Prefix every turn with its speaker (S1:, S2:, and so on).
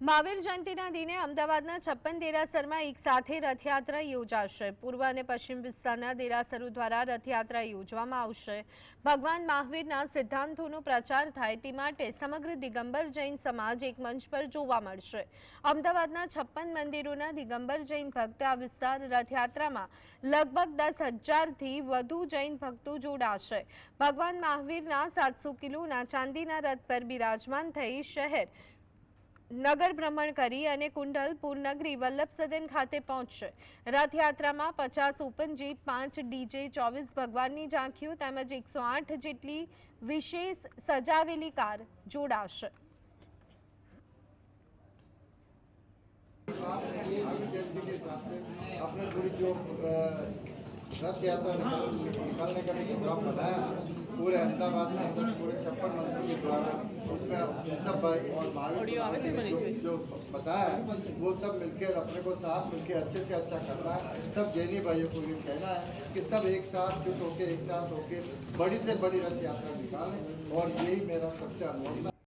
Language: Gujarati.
S1: મહાવીર જયંતિના દિને અમદાવાદના છપ્પન દેરાસરમાં એક સાથે રથયાત્રા યોજાશે. પૂર્વ અને પશ્ચિમ વિસ્તારના દેરાસરો દ્વારા રથયાત્રા યોજવામાં આવશે. ભગવાન મહાવીરના સિદ્ધાંતોનો પ્રચાર થાય તે માટે સમગ્ર દિગંબર જૈન સમાજ એક મંચ પર જોવા મળશે. અમદાવાદના છપ્પન મંદિરોના દિગંબર જૈન ભક્ત આ વિસ્તાર રથયાત્રામાં લગભગ દસ હજારથી વધુ જૈન ભક્તો જોડાશે. ભગવાન મહાવીરના સાતસો કિલોના ચાંદીના રથ પર બિરાજમાન થઈ શહેર નગર ભ્રમણ કરી અને કુંડલ પૂરનગરી વલ્લભ સદન ખાતે પહોંચશે રથયાત્રામાં પચાસ ઓપન જીપ પાંચ ડીજે ચોવીસ ભગવાનની ઝાંખીઓ તેમજ એકસો આઠ જેટલી વિશેષ સજાવેલી કાર જોડાશે
S2: आगे जयंती के हिसाब से अपने पूरी जो अ, रथ यात्रा निकल- निकालने का भी प्रोग्राम बनाया पूरे अहमदाबाद में अंदर पूरे छप्पन मंदिर के द्वारा उसमें सब भाई और महावीर जो, जो बताया है, वो सब मिलकर अपने को साथ मिलकर अच्छे से अच्छा करना है। सब जैनी भाइयों को ये कहना है कि सब एक साथ जुट होकर एक साथ होकर बड़ी से बड़ी रथ यात्रा निकालें और यही मेरा सबसे अनुरोध है।